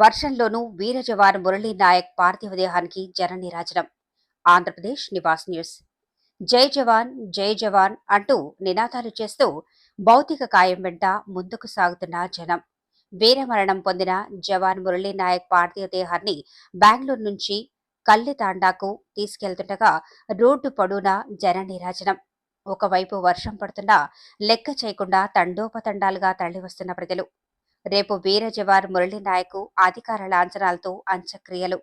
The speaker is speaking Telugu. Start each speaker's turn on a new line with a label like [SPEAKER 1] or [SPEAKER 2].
[SPEAKER 1] వర్షంలోనూ వీర జవాన్ మురళీ నాయక్ పార్థివ దేహానికి జన ఆంధ్రప్రదేశ్ నివాస్ న్యూస్. జై జవాన్ జై జవాన్ అంటూ నినాదాలు చేస్తూ భౌతిక కాయం వెంట ముందుకు సాగుతున్న జనం. వీరమరణం పొందిన జవాన్ మురళీ నాయక్ పార్థివ దేహాన్ని బెంగళూరు నుంచి కల్లితాండాకు తీసుకెళ్తుండగా రోడ్డు పొడవునా జన నిరాజనం ఒకవైపు వర్షం పడుతున్నా లెక్క చేయకుండా తండోపతండాలుగా తరలివస్తున్న ప్రజలు. రేపు వీర జవాన్ మురళీ నాయకు అధికార లాంఛనాలతో అంత్యక్రియలు.